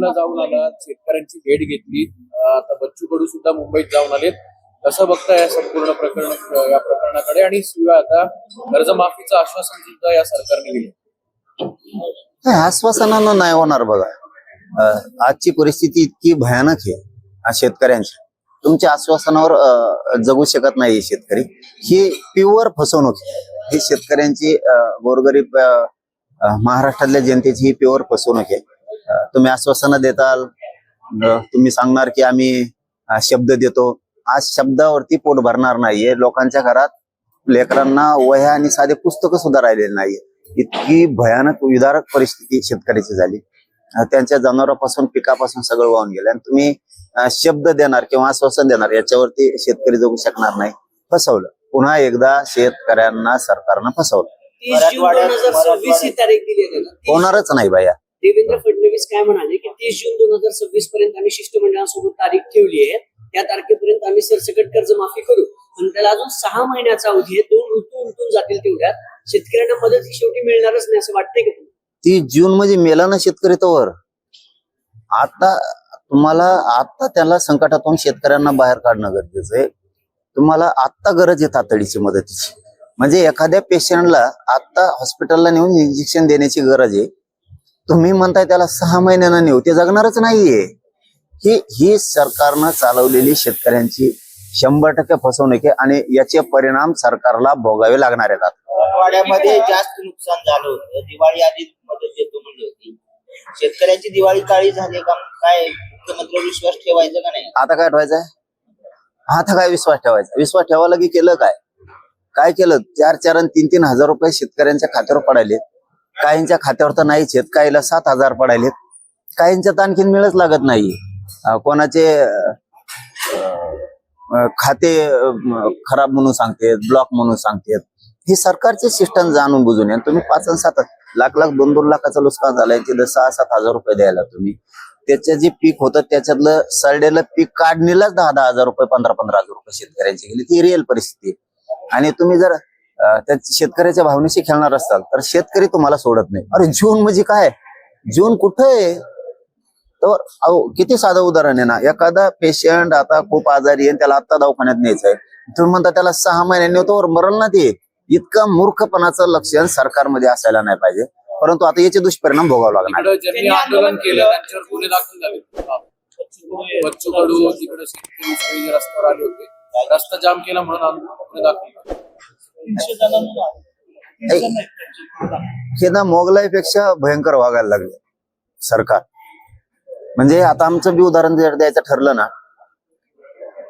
ला जाऊन आला शेतकऱ्यांची भेट घेतली. आता बच्चू कडू सुद्धा मुंबईत जाऊन आलेत. कसं बघता या संपूर्ण प्रकरण या प्रकरणाकडे? आणि शिवाय आता कर्जमाफीचं आश्वासन सुद्धा या सरकारने दिलं नाही आश्वासनानं नाही होणार बघा. आजची परिस्थिती इतकी भयानक आहे शेतकऱ्यांची. तुमच्या आश्वासनावर जगू शकत नाही शेतकरी. ही प्युअर फसवणूक आहे. ही शेतकऱ्यांची गोरगरीब महाराष्ट्रातल्या जनतेची ही प्युअर फसवणूक आहे. तुम्ही आश्वासनं देताल. तुम्ही सांगणार की आम्ही शब्द देतो. आज शब्दावरती पोट भरणार नाहीये. लोकांच्या घरात लेकरांना वह्या आणि साधे पुस्तकं सुद्धा राहिलेले नाहीये. इतकी भयानक विदारक परिस्थिती शेतकऱ्याची झाली. त्यांच्या जनावरांपासून पिकापासून सगळं वाहून गेलं. आणि तुम्ही शब्द देणार किंवा आश्वासन देणार याच्यावरती शेतकरी जगू शकणार नाही फसवलं. पुन्हा एकदा शेतकऱ्यांना सरकारनं फसवलं. होणारच नाही बाया. देवेंद्र फडणवीस काय म्हणाले की तीस जून दोन हजार सव्वीस पर्यंत आम्ही शिष्टमंडळासोबत तारीख ठेवली आहे. त्या तारखेपर्यंत आम्ही सरसकट कर्जमाफी करू. पण त्याला अजून सहा महिन्याचा अवधी आहे. दोन ऋतू उलटून जातील तेवढ्यात. शेतकऱ्यांना मदत ही शेवटी मिळणारच नाही असं वाटतंय का तीस जून मध्ये मेला ना शेतकरी तोवर. आता तुम्हाला आता त्याला संकटातून शेतकऱ्यांना बाहेर काढणं गरजेचं आहे. तुम्हाला आत्ता गरज आहे तातडीची मदतीची. म्हणजे एखाद्या पेशंटला आत्ता हॉस्पिटलला नेऊन इंजेक्शन देण्याची गरज आहे. तुम्ही म्हणताय त्याला सहा महिन्यानं नेऊ. ते जगणारच नाहीये. ही ही सरकारनं चालवलेली शेतकऱ्यांची शंभर टक्के फसवणूक आहे आणि याचे परिणाम सरकारला भोगावे लागणार आहेत. मराठवाड्यामध्ये जास्त नुकसान झालं होतं. दिवाळी आधी मदत देतो म्हणली होती. शेतकऱ्याची दिवाळी काळी झाली का काय? मुख्यमंत्री विश्वास ठेवायचा का नाही? आता काय ठेवायचंय? आता काय विश्वास ठेवायचा? विश्वास ठेवायला की केलं काय? काय केलं? चार चार आणि तीन तीन हजार रुपये शेतकऱ्यांच्या खात्यावर पडायले काहींच्या खात्यावर तर नाहीच आहेत काहीला सात हजार पडायलेत. काहींच्या तर आणखीन मिळच लागत नाही. कोणाचे खाते खराब म्हणून सांगतेत ब्लॉक म्हणून सांगतेत. हे सरकारचे सिस्टम जाणून बुजून आहे. तुम्ही पाच आणि सात लाख लाख दोन दोन लाखाचं नुकसान झालंय तिथं सहा सात हजार रुपये द्यायला तुम्ही. त्याचं जे पीक होतं त्याच्यातलं सरडेलं पीक काढणीलाच दहा दहा हजार रुपये पंधरा पंधरा हजार रुपये शेतकऱ्यांची गेली. ती रिअल परिस्थिती आणि तुम्ही जर त्या शेतकऱ्याच्या भावनेशी खेळणार असाल तर शेतकरी तुम्हाला सोडत नाही अरे जून म्हणजे काय जून कुठं आहे तर अहो किती साधं उदाहरण आहे ना एखादा पेशंट आता खूप आजारी आहे त्याला आता दवाखान्यात न्यायचंय तुम्ही म्हणता त्याला सहा महिन्यांनी होतो मरण ना ते इतकं मूर्खपणाचं लक्षण सरकारमध्ये असायला नाही पाहिजे परंतु आता याचे दुष्परिणाम भोगावे लागणार आंदोलन केलं रस्ता जाम केला म्हणून आंदोलन गुन्हे दाखल झाले. हे ना मोगलाईपेक्षा भयंकर वागायला लागले सरकार. म्हणजे आता आमचं बी उदाहरण जर द्यायचं ठरलं ना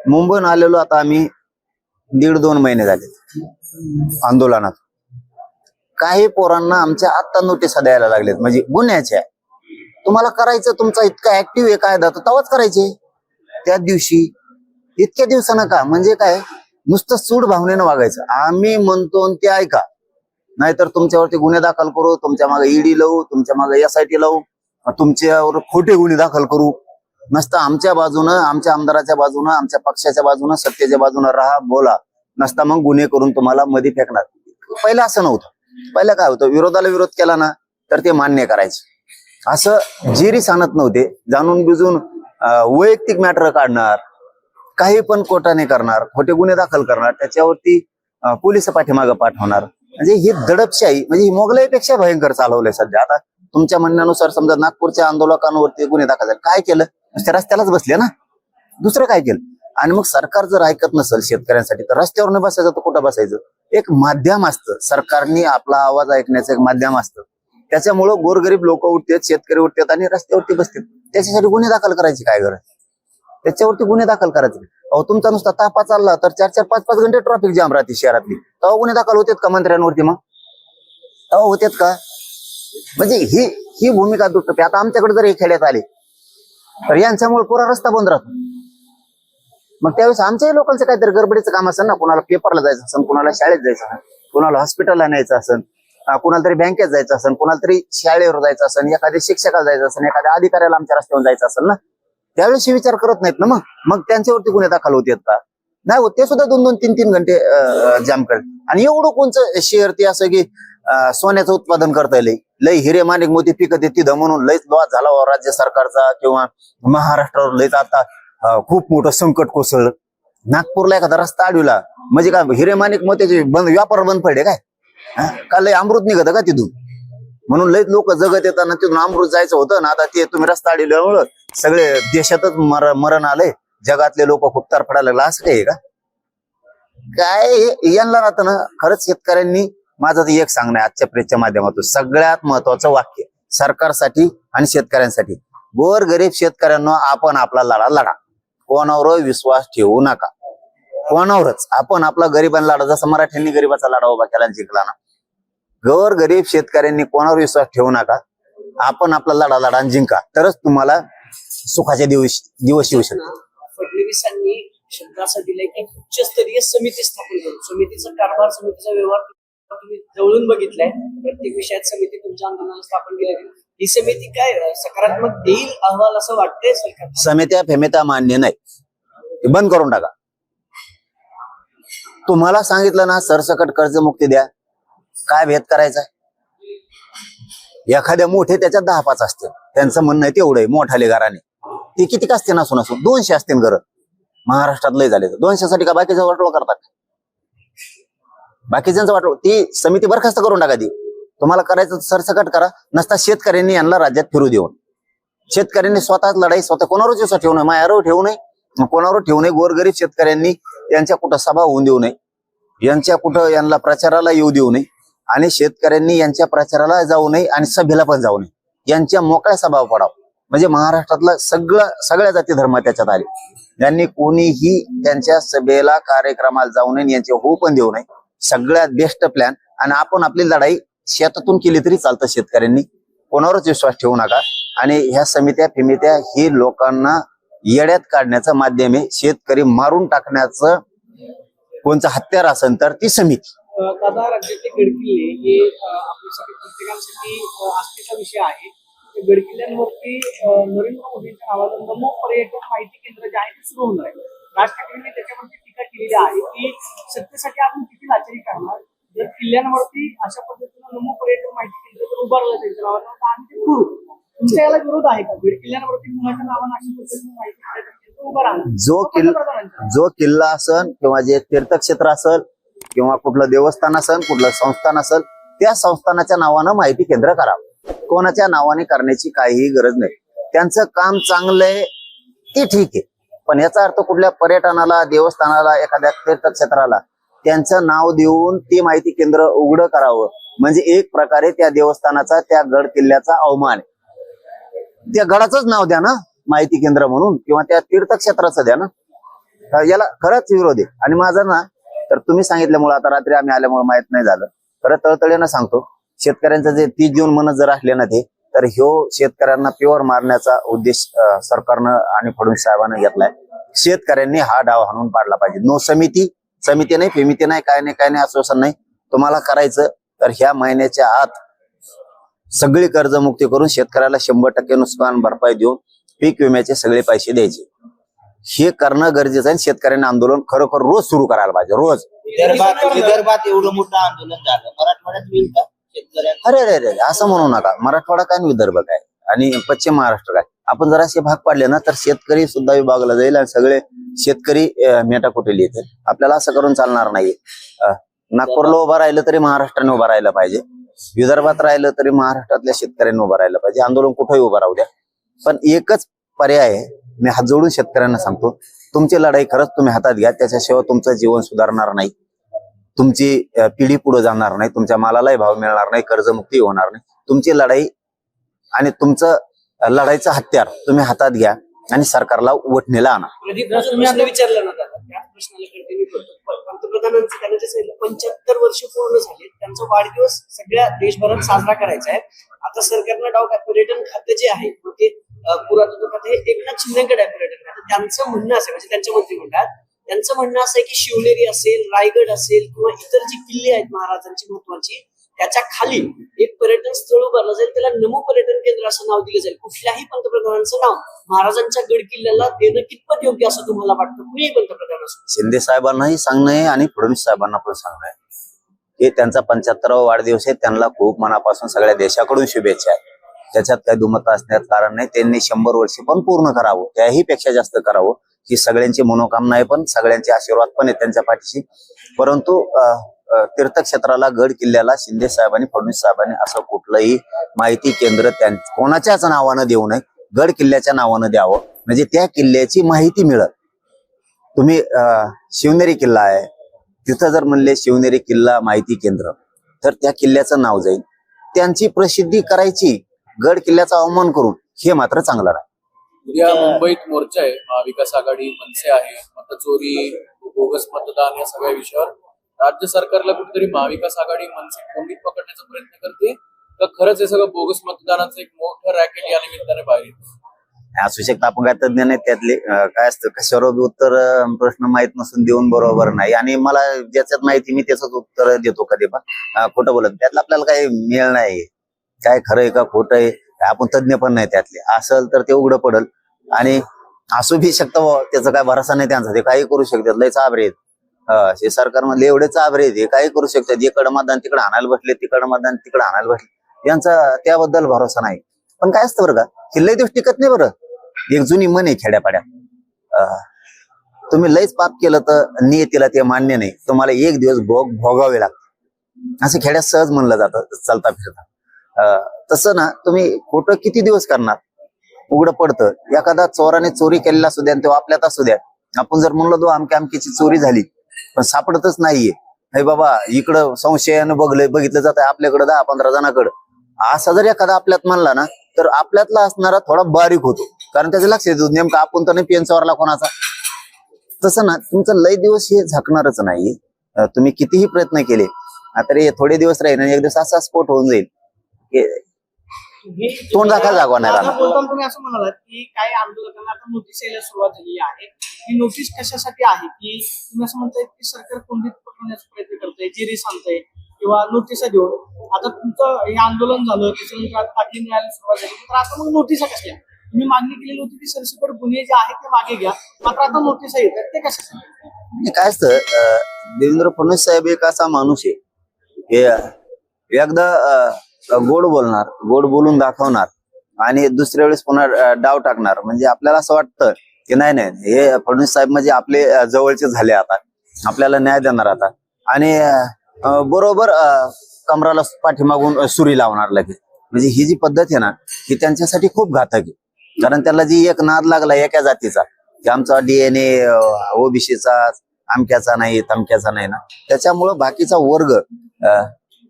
मुंबईहून आलेलो आता आम्ही दीड दोन महिने झाले आंदोलनात. काही पोरांना आमच्या आत्ता नोटीस द्यायला लागलेत म्हणजे गुन्ह्याच्या. तुम्हाला करायचं तुमचा इतका ऍक्टिव्ह आहे कायदा तर तेव्हाच करायचे. त्या दिवशी इतक्या दिवसानं का? म्हणजे काय? नुसतं सूड भावनेनं वागायचं. आम्ही म्हणतो आणि ते ऐका. नाहीतर तुमच्यावरती गुन्हे दाखल करू तुमच्या मागे ईडी लावू तुमच्या मागे एस आय टी लावू तुमच्यावर खोटे गुन्हे दाखल करू. नसता आमच्या बाजूनं आमच्या आमदाराच्या बाजूनं आमच्या पक्षाच्या बाजूनं सत्तेच्या बाजूनं राहा बोला. नसता मग गुन्हे करून तुम्हाला मध्ये फेकणार. पहिलं असं नव्हतं. पहिलं काय होतं? विरोधाला विरोध केला ना तर ते मान्य करायचे. असं जेरी सांगत नव्हते. जाणून बिजून वैयक्तिक मॅटर काढणार काही पण कोर्टाने करणार खोटे गुन्हे दाखल करणार त्याच्यावरती पोलीस पाठीमागं पाठवणार म्हणजे ही दडपशाही म्हणजे ही मोगलाईपेक्षा भयंकर चालवलंय सध्या. आता तुमच्या म्हणण्यानुसार समजा नागपूरच्या आंदोलकांवरती गुन्हे दाखल झाले. काय केलं? नुसते रस्त्यालाच बसले ना? दुसरं काय केलं? आणि मग सरकार जर ऐकत नसेल शेतकऱ्यांसाठी तर रस्त्यावर न बसायचं तर कुठं बसायचं? एक माध्यम असतं. सरकारने आपला आवाज ऐकण्याचं एक माध्यम असतं. त्याच्यामुळं गोरगरीब लोक उठतात शेतकरी उठतात आणि रस्त्यावरती बसतात. त्याच्यासाठी गुन्हे दाखल करायची काय गरज? त्याच्यावरती गुन्हे दाखल करायचे. अहो तुमचा नुसता तापा चालला तर चार चार पाच पाच घंटे ट्रॉफिक जाम राहते शहरातली. तेव्हा गुन्हे दाखल होतात का मंत्र्यांवरती मग? तेव्हा होतात का? म्हणजे ही ही भूमिका दुटते आता आमच्याकडे जर हे खेड्यात आले तर यांच्यामुळे पुरा रस्ता बंद राहतो. मग त्यावेळेस आमच्याही लोकांचं काहीतरी गडबडीचं काम असेल ना? कुणाला पेपरला जायचं असेल कुणाला शाळेत जायचं असेल कुणाला हॉस्पिटलला न्यायचं असेल कुणाला तरी बँकेत जायचं असेल कुणाला तरी शाळेवर जायचं असेल एखाद्या शिक्षकाला जायचं असेल एखाद्या अधिकाऱ्याला आमच्या रस्त्यावर जायचं असेल ना? त्यावेळेस विचार करत नाहीत ना मग? मग त्यांच्यावरती गुन्हे दाखल होते का? नाही होत. ते सुद्धा दोन दोन तीन तीन घंटे जाम करत. आणि एवढं कोणचं शेअर ते असं की सोन्याचं उत्पादन करता येईल लय हिरे माणिक मोती पिकत येते तिथं म्हणून लयच लॉस झाला हो राज्य सरकारचा किंवा महाराष्ट्रावर लयच आता खूप मोठं संकट कोसळलं. नागपूरला एखादा रस्ता अडविला म्हणजे काय हिरे माणिक मोत्याचे बंद व्यापार बंद पडले काय? का लय अमृत निघत का तिथून? म्हणून लयच लोक जगत येताना तिथून अमृत जायचं होतं ना आता ते तुम्ही रस्ता अडविल्यामुळं सगळे देशातच मर मरण आलंय. जगातले लोक खूप तरफडायला लागला. असं काय का? काय यांना राहतं ना खरंच शेतकऱ्यांनी माझं तर एक सांगणं आहे आजच्या प्रेसच्या माध्यमातून. सगळ्यात महत्वाचं वाक्य सरकारसाठी आणि शेतकऱ्यांसाठी. गोर गरीब शेतकऱ्यांना आपण आपला लढा लढा. कोणावर विश्वास ठेवू नका. कोणावरच. आपण आपला गरिबांना लढा जसं मराठ्यांनी गरिबाचा लढा उभा केला जिंकला ना. गोर गरीब शेतकऱ्यांनी कोणावर विश्वास ठेवू नका. आपण आपला लढा लढा आणि जिंका. तरच तुम्हाला सुखाचे दिवस दिवस येऊ शकतात. फडणवीसांनी शब्द असा दिलाय की उच्चस्तरीय समिती स्थापन करू. समितीचा कारभार समितीचा व्यवहार तुम्ही जवळून बघितलाय. प्रत्येक विषयात समिती तुमच्या आंदोलनाला स्थापन केली. ही समिती काय सकारात्मक देईल अहवाल असं वाटतंय सरकार? समित्या फेमित्या मान्य नाही. ते बंद करून टाका. तुम्हाला सांगितलं ना सरसकट कर्जमुक्ती द्या. काय भेद करायचा? एखाद्या मोठे त्याच्यात दहा पाच असते त्यांचं म्हणणं आहे तेवढं मोठाले घराने ते किती असते नसून असून दोनशे असतील घर. महाराष्ट्रात लय झाले दोनशेसाठी का बाकीचा वाटोळ करतात? बाकीच्यांचं वाटोळ ती समिती बरखास्त करून टाका ती. तुम्हाला करायचं सरसकट करा. नसता शेतकऱ्यांनी यांना राज्यात फिरू देऊन. शेतकऱ्यांनी स्वतःच लढाई स्वतः कोणावरच विश्वास ठेवू नये. मायावर ठेवू नये. कोणावर ठेवू नये? गोरगरीब शेतकऱ्यांनी यांच्या कुठं सभा होऊन देऊ नये. यांच्या कुठं यांना प्रचाराला येऊ देऊ नये. आणि शेतकऱ्यांनी यांच्या प्रचाराला जाऊ नये आणि सभेला पण जाऊ नये. यांच्या मोकळ्या सभा पडाव. म्हणजे महाराष्ट्रातला सगळं सगळ्या जाती धर्म त्याच्यात आले. यांनी कोणीही त्यांच्या सभेला कार्यक्रमाला जाऊ नये आणि यांचे होऊ पण देऊ नये. सगळ्यात बेस्ट प्लॅन आणि आपण आपली लढाई शेतातून केली तरी चालतं शेतकऱ्यांनी. कोणावरच विश्वास ठेवू नका. आणि ह्या समित्या फिमित्या ही लोकांना येड्यात काढण्याचं माध्यम आहे. शेतकरी मारून टाकण्याचं कोणचं हत्यार असेल तर ती समिती. दादा राज्यातले गडकिल्ले हे आपल्यासाठी प्रत्येकासाठी आस्थेचा विषय आहे. गडकिल्ल्यांवरती नरेंद्र मोदींच्या नावाचं नमो पर्यटन माहिती केंद्र जे आहे ते सुरू होणार आहे. राज ठाकरेंनी त्याच्यावरती टीका केलेली आहे की सत्तेसाठी आपण किती लाचारी करणार? जर किल्ल्यांवरती अशा पद्धतीनं नमो पर्यटन माहिती केंद्र जर उभारलं त्यांच्या नावानं तर आम्ही ते करू. तुमच्या याला विरोध आहे का? बीड किल्ल्यांवरती कुणाच्या नावानं अशा पद्धतीनं माहिती केंद्र जो किल्ला. जो किल्ला असन किंवा जे तीर्थक्षेत्र असल किंवा कुठलं देवस्थान असन कुठलं संस्थान असल त्या संस्थानाच्या नावानं माहिती केंद्र करावं. कोणाच्या नावाने करण्याची काहीही गरज नाही. त्यांचं काम चांगलंय ते ठीक आहे. पण याचा अर्थ कुठल्या पर्यटनाला देवस्थानाला एखाद्या तीर्थक्षेत्राला त्यांचं नाव देऊन ते माहिती केंद्र उघडं करावं. म्हणजे एक प्रकारे त्या देवस्थानाचा त्या गड किल्ल्याचा अवमान आहे. त्या गडाचंच नाव द्या ना माहिती केंद्र म्हणून किंवा त्या तीर्थक्षेत्राचं द्या ना. याला खरंच विरोध आहे. आणि माझा ना तर तुम्ही सांगितल्यामुळे आता रात्री आम्ही आल्यामुळे माहीत नाही झालं. खरं तळतळीनं सांगतो. शेतकऱ्यांचं जे तीस जून म्हणत जर असले ना ते तर ह्यो शेतकऱ्यांना प्युअर मारण्याचा उद्देश सरकारनं आणि फडणवीस साहेबांना घेतलाय. शेतकऱ्यांनी हा डाव हाणून पाडला पाहिजे. नो समिती समिती नाही फेमिती नाही काय नाही काय नाही आश्वासन नाही. तुम्हाला करायचं तर ह्या महिन्याच्या आत सगळी कर्जमुक्ती करून शेतकऱ्याला शंभर टक्के नुकसान भरपाई देऊन पीक विम्याचे सगळे पैसे द्यायचे. हे करणं गरजेचं आहे आणि शेतकऱ्यांनी आंदोलन खरोखर रोज सुरू करायला पाहिजे रोज. विदर्भात एवढं मोठं आंदोलन झालं. मराठवाड्यात अरे अरे अरे असं म्हणू नका. मराठवाडा काय आणि विदर्भ काय? आणि पश्चिम महाराष्ट्र काय? आपण जर असे भाग पाडले ना तर शेतकरी सुद्धा विभागला जाईल आणि सगळे शेतकरी अं, मेटाकुटेल येतील. आपल्याला असं करून चालणार नाही नागपूरला उभं राहिलं तरी महाराष्ट्राने उभं राहिलं पाहिजे. विदर्भात राहिलं तरी महाराष्ट्रातल्या शेतकऱ्यांनी उभं राहिलं पाहिजे. आंदोलन कुठेही उभं राहू द्या. पण एकच पर्याय आहे मी हात जोडून शेतकऱ्यांना सांगतो तुमची लढाई खरंच तुम्ही हातात घ्या. त्याच्याशिवाय तुमचं जीवन सुधारणार नाही. तुमची पिढी पुढे जाणार नाही तुमच्या मालालाही भाव मिळणार नाही कर्जमुक्ती होणार नाही. तुमची लढाई आणि तुमचं लढाईचं हत्यार तुम्ही हातात घ्या आणि सरकारला वटणीला आणा. विचारलं जो त्यांना पंच्याहत्तर वर्ष पूर्ण झाले त्यांचा वाढदिवस सगळ्या देशभरात साजरा करायचा आहे. आता सरकारनं डाव काय पर्यटन खातं जे आहे ते पुरातत्व खातं हे एकनाथ शिंदेकडे आहे पर्यटन खातं. त्यांचं म्हणणं असं म्हणजे त्यांच्या मंत्रिमंडळात त्यांचं म्हणणं असं आहे की शिवनेरी असेल रायगड असेल किंवा इतर जी किल्ले आहेत महाराजांची महत्वाची त्याच्याखाली एक पर्यटन स्थळ उभारलं जाईल त्याला नमो पर्यटन केंद्र असं नाव दिलं जाईल. कुठल्याही पंतप्रधानांचं नाव महाराजांच्या गड किल्ल्याला देणं कितपत योग्य असं तुम्हाला वाटतं? कुणीही पंतप्रधान असो. शिंदे साहेबांनाही सांगणं आहे आणि फडणवीस साहेबांना पण सांगणं आहे. हे त्यांचा पंच्याहत्तरावा वाढदिवस आहे त्यांना खूप मनापासून सगळ्या देशाकडून शुभेच्छा आहे. त्याच्यात काही दुमत असण्यात कारण नाही त्यांनी शंभर वर्ष पण पूर्ण करावं त्याही पेक्षा जास्त करावं. ही सगळ्यांची मनोकामना आहे पण सगळ्यांचे आशीर्वाद पण आहेत त्यांच्या पाठीशी. परंतु अं, तीर्थक्षेत्राला गड किल्ल्याला शिंदे साहेबांनी फडणवीस साहेबांनी असं कुठलंही माहिती केंद्र त्यां कोणाच्याच नावानं देऊ नये. गड किल्ल्याच्या नावानं द्यावं. म्हणजे त्या किल्ल्याची माहिती मिळत तुम्ही अं, शिवनेरी किल्ला आहे. तिथं जर म्हणले शिवनेरी किल्ला माहिती केंद्र तर त्या किल्ल्याचं नाव जाईल. त्यांची प्रसिद्धी करायची गड किल्ल्याचा अवमान करून हे मात्र चांगलं नाही. उद्या मुंबईत मोर्चा आहे महाविकास आघाडी मनसे आहे मतचोरी बोगस मतदान या सगळ्या विषयावर राज्य सरकारला कुठेतरी महाविकास आघाडी मनसे कोंडीत पकडण्याचा प्रयत्न करते? तर खरंच हे सगळं बोगस मतदानाचं एक मोठं रॅकेट या निमित्ताने बाहेर येतं असू शकतं. आपण काय तज्ञ नाही त्यातले. काय असतं? कशावर उत्तर प्रश्न माहीत नसून देऊन बरोबर नाही. आणि मला ज्याच्यात माहिती मी त्याच उत्तर देतो कधी पण. खोटं बोलत त्यातलं आपल्याला काही मिळ नाही. काय खरं आहे का खोटं आहे? आपण तज्ज्ञ पण नाही त्यातले. असेल तर ते उघडं पडल. आणि असू बी शकतं त्याचा काय भरोसा नाही त्यांचा. ते काही करू शकतात. लय चाबरेत आहेत. सरकार हे सरकारमधले एवढे चाबरे आहेत. हे काही करू शकतात. इकडं मतदान तिकडे आणायला बसले तिकडं मतदान तिकडे आणायला बसले. यांचा त्याबद्दल भरोसा नाही. पण काय असतं बरं का? किल्ले दिवस टिकत नाही बरं. एक जुनी मन आहे खेड्यापाड्या अं, तुम्ही लयच पाप केलं तर नियतीला ते मान्य नाही. तुम्हाला एक दिवस भोग भोगावे लागते असं खेड्यात सहज म्हणलं जातं चालता फिरता. तसं ना तुम्ही खोटं किती दिवस करणार? उघडं पडतं. एखादा चोराने चोरी केलेला असू द्या आणि तो आपल्यात असू द्या. आपण जर म्हणलो तो अमक्या आमकीची चोरी झाली. पण सापडतच नाहीये. हे बाबा इकडं संशयानं बघलं बघितलं जात आपल्याकडं दहा पंधरा जणांकडं. असा जर एखादा आपल्यात म्हणला ना तर आपल्यातला असणारा थोडा बारीक होतो. कारण त्याचं लक्ष येतो नेमकं आपण तर नाही पेन चोरला कोणाचा? तसं ना तुमचं लय दिवस हे झाकणारच नाही तुम्ही कितीही प्रयत्न केले आता रे थोडे दिवस राहील आणि एक दिवस असा स्फोट होऊन जाईल. तोंड दाखवायला जागा नाही राहणार. तुम्ही असं म्हणालात की काही आंदोलकांना आता नोटीस यायला सुरुवात झालेली आहे. ही नोटीस कशासाठी आहे? की तुम्ही असं म्हणताय की सरकार कोंडीत पकडण्याचा प्रयत्न करतंय जिरी सांगतंय किंवा नोटिसा देऊन. आता तुमचं हे आंदोलन झालं त्याच्यानंतर आता दाखले मिळायला सुरुवात झाली. तर आता मग नोटिसा कसल्या? तुम्ही मागणी केलेली होती की सरसकट गुन्हे जे आहेत ते मागे घ्या. मात्र आता नोटिसा येतात ते कशासाठी? म्हणजे काय असतं देवेंद्र फडणवीस साहेब एक असा माणूस आहे. एकदा गोड बोलणार गोड बोलून दाखवणार आणि दुसऱ्या वेळेस पुन्हा डाव टाकणार. म्हणजे आपल्याला असं वाटतं की नाही नाही हे फडणवीस साहेब म्हणजे आपले जवळचे झाले आता. आपल्याला न्याय देणार आता. आणि बरोबर कमराला पाठीमागून सुरी लावणार लगेच. म्हणजे ही जी पद्धत आहे ना ही त्यांच्यासाठी खूप घातक आहे. कारण त्याला जी एक नाद लागला एका जातीचा की आमचा डीएनए ओबीसीचा आमक्याचा नाही तमक्याचा नाही ना त्याच्यामुळं बाकीचा वर्ग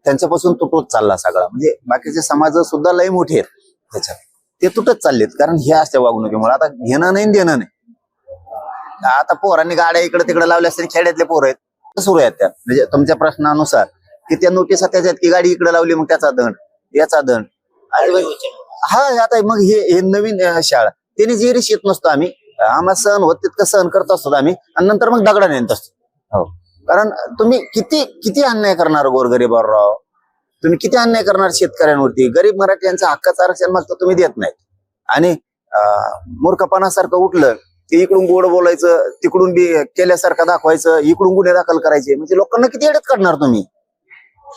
त्यांच्यापासून तुटत चालला सगळा. म्हणजे बाकीचे समाज सुद्धा लय मोठे आहेत त्याच्यात. ते तुटत चाललेत कारण हे असत्या वागणुकीमुळे. आता घेणं नाही देणं नाही. आता पोरांनी गाड्या इकडे तिकडे लावल्या असतील खेड्यातले पोर आहेत. सुरू आहेत त्या? म्हणजे तुमच्या प्रश्नानुसार. की त्या नोटिसा त्याच्यात की गाडी इकडे लावली मग त्याचा दंड याचा दंड. हा आता मग हे हे नवीन शाळा. त्यांनी जे रिश येत नसतो आम्ही. आम्हाला सहन होत तितकं सहन करत असतो आम्ही. आणि नंतर मग दगडा नेत असतो. हो. कारण तुम्ही किती किती अन्याय करणार गोरगरीबावर? राव तुम्ही किती अन्याय करणार शेतकऱ्यांवरती? गरीब मराठ्यांचं हक्काचं आरक्षण मागतं तुम्ही देत नाहीत. आणि मूर्खपणासारखं उठलं की इकडून गोड बोलायचं तिकडून बी केल्यासारखं दाखवायचं इकडून गुन्हे दाखल करायचे. म्हणजे लोकांना किती येड्यात काढणार तुम्ही?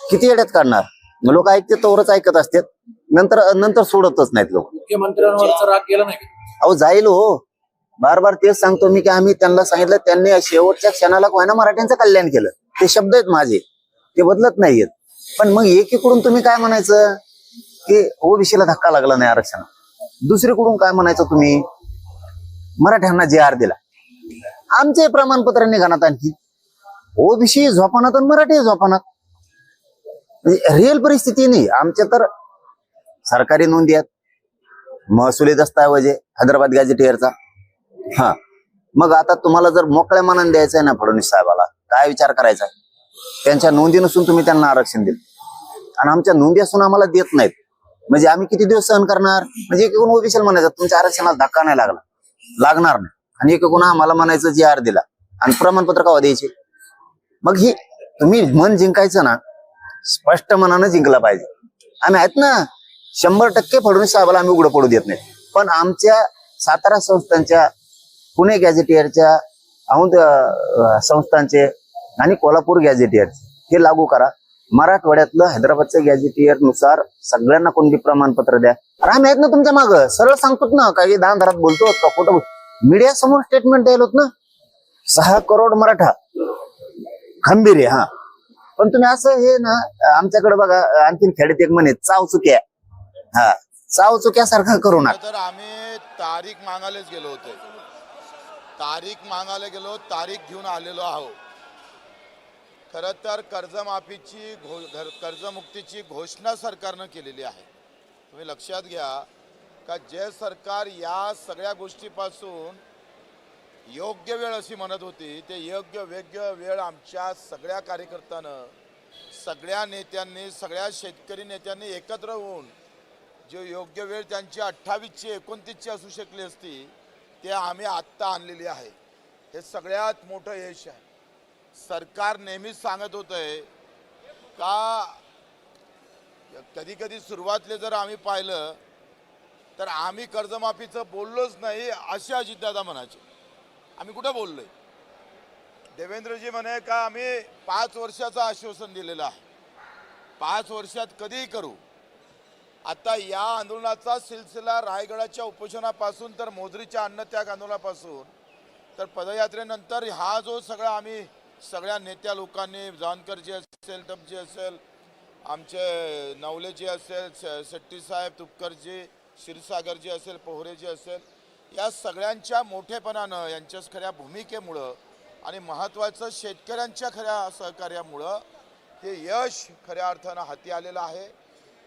किती येड्यात काढणार? लोक ऐकते तोवरच ऐकत असतात. नंतर नंतर सोडतच नाहीत लोक. मुख्यमंत्र्यांवरचा राग गेला नाही? अहो जाईल हो. बार बार तेच सांगतो मी की आम्ही त्यांना सांगितलं त्यांनी शेवटच्या क्षणाला कोणा मराठ्यांचं कल्याण केलं. ते शब्द आहेत माझे. ते बदलत नाहीयेत. पण मग एकीकडून तुम्ही काय म्हणायचं? की ओबीसीला धक्का लागला नाही आरक्षण. दुसरीकडून काय म्हणायचं तुम्ही? मराठ्यांना जे आर दिला. आमचे प्रमाणपत्र निघाणात आणखी. ओबीसी झोपानात आणि मराठी झोपानात. म्हणजे रिअल परिस्थिती नाही. आमच्या तर सरकारी नोंदी आहेत. महसुली दस्तावेज आहे हैदराबाद गॅजेटियरचा हा. मग आता तुम्हाला जर मोकळ्या मनाने द्यायचं आहे ना फडणवीस साहेबाला काय विचार करायचा? आहे? त्यांच्या नोंदी नसून तुम्ही त्यांना आरक्षण दिलं. आणि आमच्या नोंदी असून आम्हाला देत नाहीत. म्हणजे आम्ही किती दिवस सहन करणार? म्हणजे एकूण ओबीसीला म्हणायचं तुमच्या आरक्षणाला धक्का नाही लागला लागणार नाही. आणि एकूण आम्हाला म्हणायचं जी आर दिला. आणि प्रमाणपत्र कवा द्यायचे? मग ही तुम्ही मन जिंकायचं ना स्पष्ट मनानं जिंकला पाहिजे. आम्ही आहेत ना शंभर टक्के फडणवीस साहेबाला आम्ही उघडं पडू देत नाही. पण आमच्या सातारा संस्थांच्या पुणे गॅझेटियरच्या औंध संस्थांचे आणि कोल्हापूर गॅझेटियरचे. हे लागू करा. मराठवाड्यातलं हैदराबादच्या गॅजेटियरनुसार सगळ्यांना कोणती प्रमाणपत्र द्या. अरे आम्ही आहेत ना तुमच्या माग. सरळ सांगतोच ना. काही दहा धरात बोलतो का खोटं मीडिया समोर स्टेटमेंट द्यायला होत ना? सहा करोड मराठा. खंबीर हा. पण तुम्ही असं हे ना आमच्याकडे बघा आणखीन खेड्यात एक म्हणे चाव चुक्या हा चाव चुक्यासारखं करू नका. तर आम्ही तारीख मागायलाच गेलो होतो. तारीख मागायला गेलो तारीख घेऊन आलेलो आहो. खरं तर कर्जमाफीची घो घर- कर्जमुक्तीची घोषणा सरकारनं केलेली आहे. तुम्ही लक्षात घ्या का जे सरकार या सगळ्या गोष्टीपासून योग्य वेळ अशी म्हणत होती ते योग्य वेग्य वेळ आमच्या सगळ्या कार्यकर्त्यानं सगळ्या नेत्यांनी सगळ्या शेतकरी नेत्यांनी एकत्र होऊन जो योग्य वेळ त्यांची अठ्ठावीसची एकोणतीसची असू शकली असती ते आम्ही आत्ता आणलेली आहे. हे सगळ्यात मोठं यश आहे. सरकार नेहमीच सांगत होतंय का कधी कधी सुरुवातले जर आम्ही पाहिलं तर आम्ही कर्जमाफीचं बोललोच नाही असे अजितदादा म्हणायचे. आम्ही कुठं बोललो आहे देवेंद्रजी म्हणे का आम्ही पाच वर्षाचं आश्वासन दिलेलं आहे. पाच वर्षात कधीही करू. आता या आंदोलनाचा सिलसिला रायगडाच्या उपोषणापासून तर मोजरीच्या अन्नत्याग आंदोलनापासून तर पदयात्रेनंतर हा जो सगळा आम्ही सगळ्या नेत्या लोकांनी जानकरजी असेल टपजी असेल आमचे नवलेजी असेल शेट्टीसाहेब तुपकरजी क्षीरसागरजी असेल पोहरेजी असेल या सगळ्यांच्या मोठेपणानं यांच्या खऱ्या भूमिकेमुळं आणि महत्त्वाचं शेतकऱ्यांच्या खऱ्या सहकार्यामुळं हे यश खऱ्या अर्थानं हाती आलेलं आहे.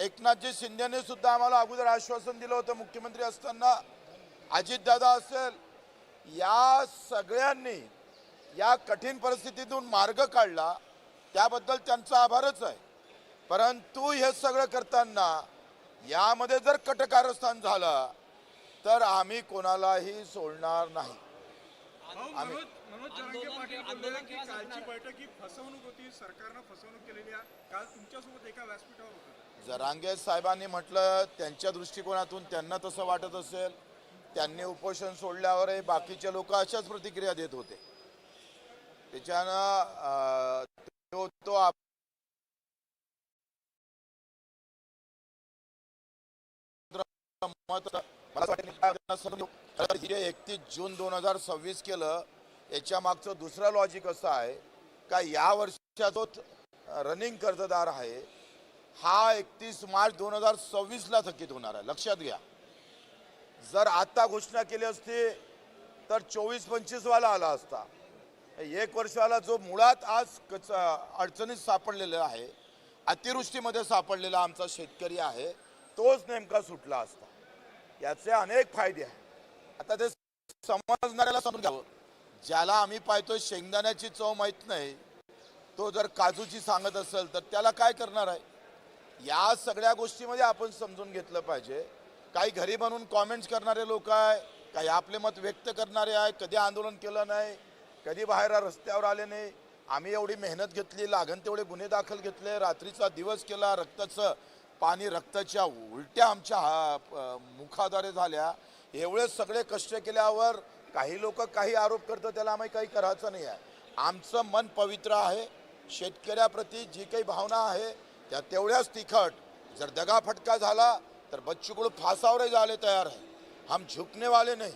एकनाथजी शिंदेने सुद्धा आम्हाला अगोदर आश्वासन दिलं होतं मुख्यमंत्री असताना. अजितदादा असेल या सगळ्यांनी या कठीण परिस्थितीतून मार्ग काढला त्याबद्दल त्यांचा आभारच आहे. परंतु हे सगळं करताना यामध्ये जर कटकारस्थान झालं तर आम्ही कोणालाही सोडणार नाही. ही फसवणूक होती सरकारनं फसवणूक केलेली आहे. काल तुमच्यासोबत एका व्यासपीठावर होतं. जरांगे साहेबांनी म्हटलं त्यांच्या दृष्टिकोनातून त्यांना तसं वाटत असेल त्यांनी उपोषण सोडल्यावरही बाकीचे लोक अशाच प्रतिक्रिया देत होते. त्याच्यानं तो तो आप- हे एकतीस जून दोन हजार सव्वीस केलं याच्या मागचं दुसरं लॉजिक असं आहे का या वर्षाचा रनिंग कर्जदार आहे हा एकतीस मार्च दोन हजार सव्वीसला थकीत होणार आहे. लक्षात घ्या. जर आत्ता घोषणा केली असती तर चोवीस पंचवीसवाला आला असता. एक वर्षाला जो मुळात आज कच अडचणीत सापडलेला आहे अतिवृष्टीमध्ये सापडलेला आमचा शेतकरी आहे तोच नेमका सुटला असता. याचे अनेक फायदे आहेत. आता ते समजणाऱ्याला समजून घ्यावं ज्याला आम्ही पाहतो शेंगदाण्याची चव माहीत नाही तो जर काजूची सांगत असेल तर त्याला काय करणार आहे? या सगळ्या गोष्टीमध्ये आपण समजून घेतलं पाहिजे. काही घरी बनवून कॉमेंट्स करणारे लोक आहे काही आपले मत व्यक्त करणारे आहे कधी आंदोलन केलं नाही कधी बाहेर रस्त्यावर आले नाही. आम्ही एवढी मेहनत घेतली लागण तेवढे गुन्हे दाखल घेतले रात्रीचा दिवस केला रक्ताचं पाणी रक्ताच्या उलट्या आमच्या हा मुखाद्वारे झाल्या. एवढे सगळे कष्ट केल्यावर काही लोक काही आरोप करतात त्याला आम्ही काही करायचं नाही आहे. आमचं मन पवित्र आहे. शेतकऱ्याप्रती जी काही भावना आहे त्या तेवढ्याच तिखट जर दगाफटका झाला तर बच्चूकडू फासावरही झाले तयार आहे. हम झुकने वाले नहीं.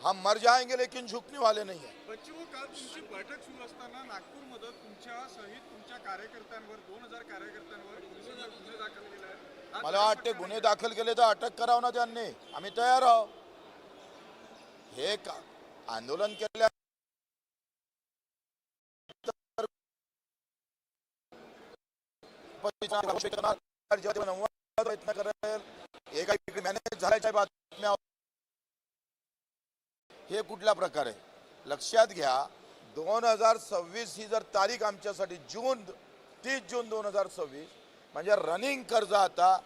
हम मर जाएंगे लेकिन झुकने वाले नहीं है बच्चू काल तुमची बैठक सुरू असताना नागपूरमध्ये तुमच्या सहित तुमच्या कार्यकर्त्यांवर दोन हजार कार्यकर्त्यांवर गुन्हे दाखल केले मला वाटते गुन्हे दाखल केले तर अटक करावं ना त्यांनी. आम्ही तयार आहोत. हे का आंदोलन केल्या प्रयत्न करेल एका मॅनेज झाल्याच्या बातम्या हे कुठला प्रकारे? लक्षात घ्या दोन हजार सव्वीस ही जर तारीख आमच्यासाठी जून तीस जून दोन हजार सव्वीस म्हणजे रनिंग कर्ज आता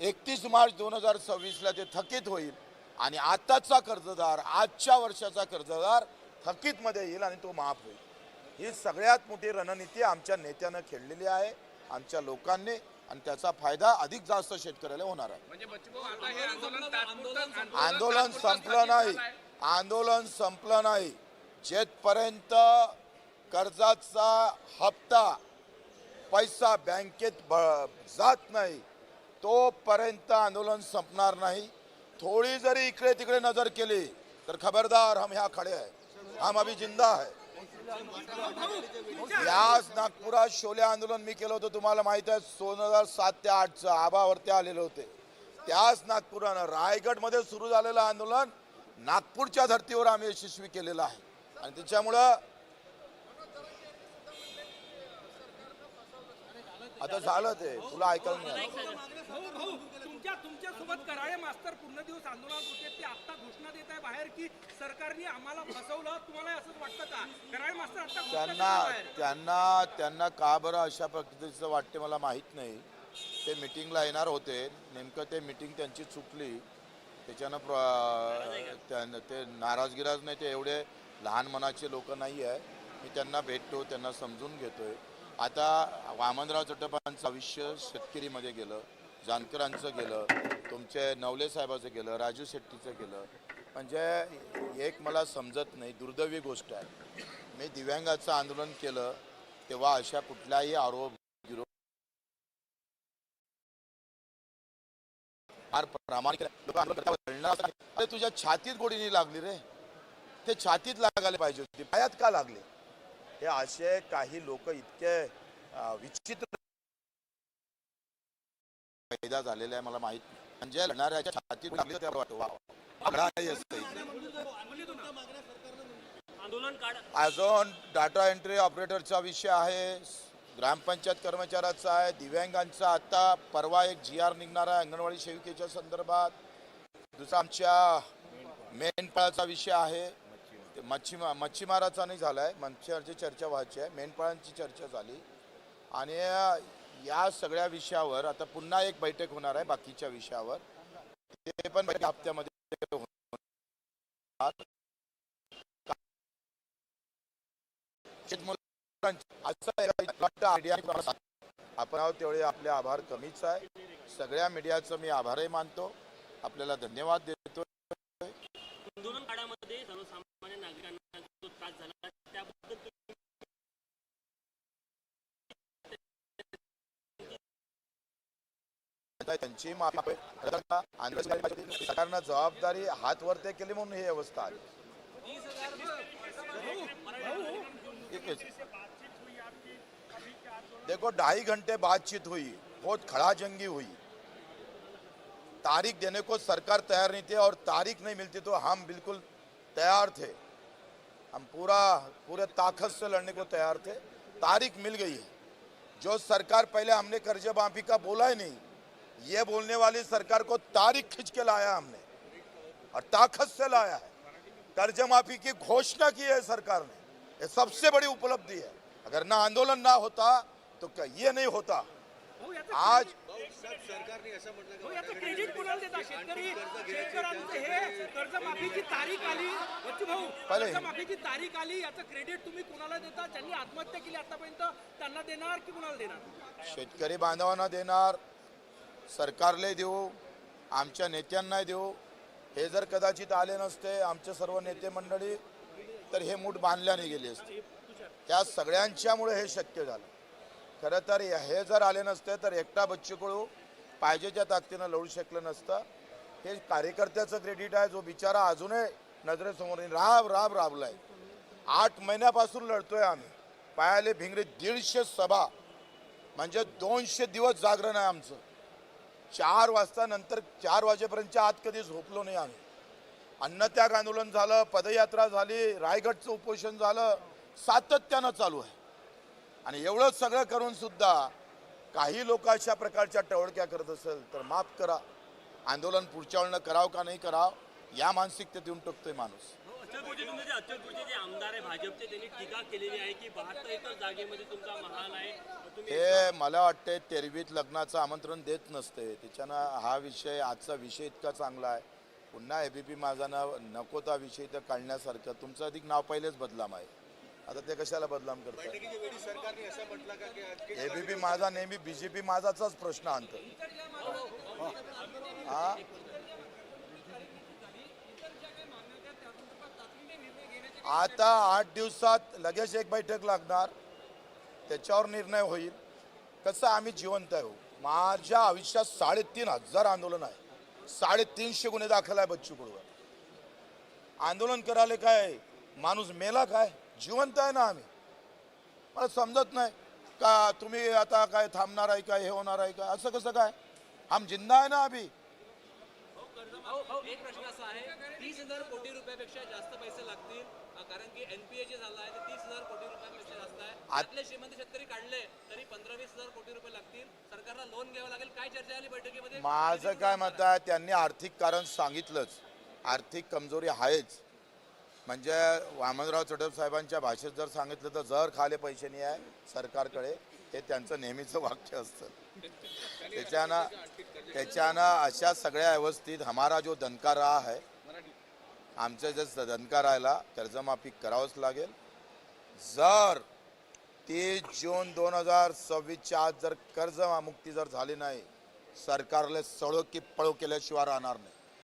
एकतीस मार्च दोन हजार सव्वीसला ते थकीत होईल आणि आताचा कर्जदार आजच्या वर्षाचा कर्जदार थकीतमध्ये येईल आणि तो माफ होईल. ही सगळ्यात मोठी रणनीती आमच्या नेत्यानं खेळलेली आहे. आमच्या लोकांनी आणि त्याचा फायदा अधिक जास्त शेतकऱ्याला होणार आहे. म्हणजे बच्चूभाऊ आता हे आंदोलन तात्पुरतं आंदोलन संपलं नाही. आंदोलन संपलं नाही. जेथपर्यंत कर्जाचा हप्ता पैसा बँकेत ब- जात नाही तोपर्यंत आंदोलन संपणार नाही. थोडी जरी इकडे तिकडे नजर केली तर खबरदार हम ह्या खडे आहे हम अभी जिंदा आहे याच नागपुरात शोले आंदोलन मी केलं होतं तुम्हाला माहीत आहे दोन हजार सात ते आठचं आबावरती आलेले होते. त्याच नागपुरानं रायगडमध्ये सुरू झालेलं आंदोलन नागपूरच्या धर्तीवर आम्ही यशस्वी केलेलं आहे. आणि त्याच्यामुळं आता झालं ते. तुला ऐकायला नाही आलं. भाऊ भाऊ तुमच्या तुमच्यासोबत कराळे मास्तर पूर्ण दिवस आंदोलनात होते. ते आता घोषणा देत आहे बाहेर की सरकारने आम्हाला फसवलं. तुम्हाला असंच वाटतं का? कराळे मास्तर आता घोषणा देत त्यांना आहे बाहेर. त्यांना त्यांना का बरं अशा पद्धतीचं वाटते मला माहीत नाही. ते मिटिंगला येणार होते. नेमकं ते मिटिंग त्यांची चुकली. त्याच्यानं प्र त्यां- ते नाराजगिराज नाही ते एवढे लहान मनाचे लोक नाही आहे मी त्यांना भेटतो त्यांना समजून घेतोय. आता वामनराव चट्टपांचं आयुष्य शेतकरीमध्ये गेलं जानकरांचं गेलं तुमचे नवले साहेबाचं गेलं राजू शेट्टीचं गेलं. म्हणजे एक मला समजत नाही दुर्दैवी गोष्ट आहे. मी दिव्यांगाचं आंदोलन केलं तेव्हा अशा कुठल्याही आरोप प्रामाणिक तुझ्या छातीत गोडीने लागली रे. ते छातीत लागायला पाहिजे होती. पायात का लागले? हे असे काही लोक इतके विचित्र पैदा झालेले आहे मला माहीत म्हणजे लढणाऱ्याच्या इथे. अजून डाटा एंट्री ऑपरेटरचा विषय आहे. ग्रामपंचायत कर्मचाऱ्याचा आहे. दिव्यांगांचा आता परवा एक जी आर निघणार आहे अंगणवाडी सेविकेच्या संदर्भात. दुसरा आमच्या मेंढपाळाचा विषय आहे. ते मच्छीमा मच्छीमाराचा नाही झाला आहे मच्छीमारची चर्चा व्हायची आहे. मेंढपाळांची चर्चा झाली. आणि या सगळ्या विषयावर आता पुन्हा एक बैठक होणार आहे बाकीच्या विषयावर. ते पण हप्त्यामध्ये आपण आहोत तेवढे आपले आभार कमीच आहे. सगळ्या मीडियाचं मी आभारही मानतो. आपल्याला धन्यवाद देतो आंदोलन काळामध्ये सर्वसामान्य नागरिकांना जो त्रास झाला त्याबद्दल तुम्ही आता त्यांची माफी सरकारनं जबाबदारी हात वरते केली म्हणून ही अवस्था आली. देखो ढाई घंटे बातचीत हुई. बहुत खड़ा जंगी हुई. तारीख देने को सरकार तैयार नहीं थी और तारीख नहीं मिलती तो हम बिल्कुल तैयार थे। हम पूरा पूरे ताकत से लड़ने को तैयार थे। तारीख मिल गई है। जो सरकार पहले हमने कर्ज माफी का बोला ही नहीं ये बोलने वाली सरकार को तारीख खींच के लाया हमने और ताकत से लाया है। कर्ज माफी की घोषणा की है सरकार ने। ये सबसे बड़ी उपलब्धि है। अगर ना आंदोलन ना होता तो क्या ये नहीं होता? याचं आज हे शेतकरी बांधवांना देणार सरकारला देऊ आमच्या नेत्यांना देऊ. हे जर कदाचित आले नसते आमचे सर्व नेते मंडळी तर हे मूठ बांधल्याने गेले असते. त्या सगळ्यांच्यामुळे हे शक्य झालं. खरं तर हे जर आले नसते तर एकटा बच्चू कळू पाहिजेच्या ताकदीनं लढू शकलं नसतं. हे कार्यकर्त्याचं क्रेडिट आहे जो बिचारा अजूनही नजरेसमोर राब राब राब राबलाय. आठ महिन्यापासून लढतोय आम्ही. पायाले भिंगरे दीडशे सभा. म्हणजे दोनशे दिवस जागरण आहे आमचं. चार वाजता नंतर चार वाजेपर्यंतच्या आत कधी झोपलो नाही आम्ही. अन्नत्याग आंदोलन झालं पदयात्रा झाली रायगडचं उपोषण झालं सातत्यानं चालू आहे. आणि एवढं सगळं करून सुद्धा काही लोक अशा प्रकारच्या टवळक्या करत असेल तर माफ करा. आंदोलन पुढच्या वेळेनं करावं का नाही करावं या मानसिकतेत येऊन आहे माणूस. अचलपूरचे तुमचे जे अचलपूरचे जे आमदार आहे भाजपचे त्यांनी टीका केलेली आहे की बहात्तर एकर जागेमध्ये तुमचा महाल आहे. तुम्ही हे मला वाटते तेरवीत लग्नाचं आमंत्रण देत नसते. त्याच्यानं हा विषय आजचा विषय इतका चांगला आहे. पुन्हा एबीपी माझानं नको त्या विषय इथं काढण्यासारखं. तुमचं अधिक नाव पहिलेच बदलाम आहे. आता ते कशाला बदलाम करतात एबीपी माझा नेहमी बीजेपी माझाचाच प्रश्न आणतो हा? आता आठ दिवसात लगेच एक बैठक लागणार. त्याच्यावर निर्णय होईल. कसं आम्ही जिवंत आहे हो. माझ्या आयुष्यात साडेतीन हजार आंदोलन आहे. साडेतीनशे गुन्हे दाखल आहे बच्चू कडूवर आंदोलन करायला काय? माणूस मेला काय? जिवंत आहे ना आम्ही. मला समजत नाही. का तुम्ही आता काय थांबणार आहे काय? हे होणार आहे का असं कसं काय? आम जिंदा आहे ना अभी हो, एक प्रश्न असा आहे. तीस हजार कोटी रुपयापेक्षा जास्त पैसे लागतील. कारण की एनपीए जे झालं आहे ते तीस हजार कोटी रुपयापेक्षा जास्त आहे. श्रीमंत शेतकरी काढले तरी पंधरा वीस हजार कोटी रुपये लागतील. सरकारला लोन घ्यावं लागेल. काय चर्चा झाली बैठकीमध्ये? माझं काय मत आहे त्यांनी आर्थिक कारण सांगितलंच. आर्थिक कमजोरी आहेच. म्हणजे वामनराव चटप साहेबांच्या भाषेत जर सांगितलं तर जर खाले पैसे नाही आहे सरकारकडे हे त्यांचं नेहमीचं वाक्य असतं. त्याच्यानं त्याच्यानं अशा सगळ्या व्यवस्थित हमारा जो दणका रहा है आमचा जर दणकार राहिला कर्जमाफी करावंच लागेल. जर तीस जून दोन हजार सव्वीसच्या आज जर कर्जमुक्ती जर झाली नाही सरकारला सळो की पळो केल्याशिवाय राहणार नाही.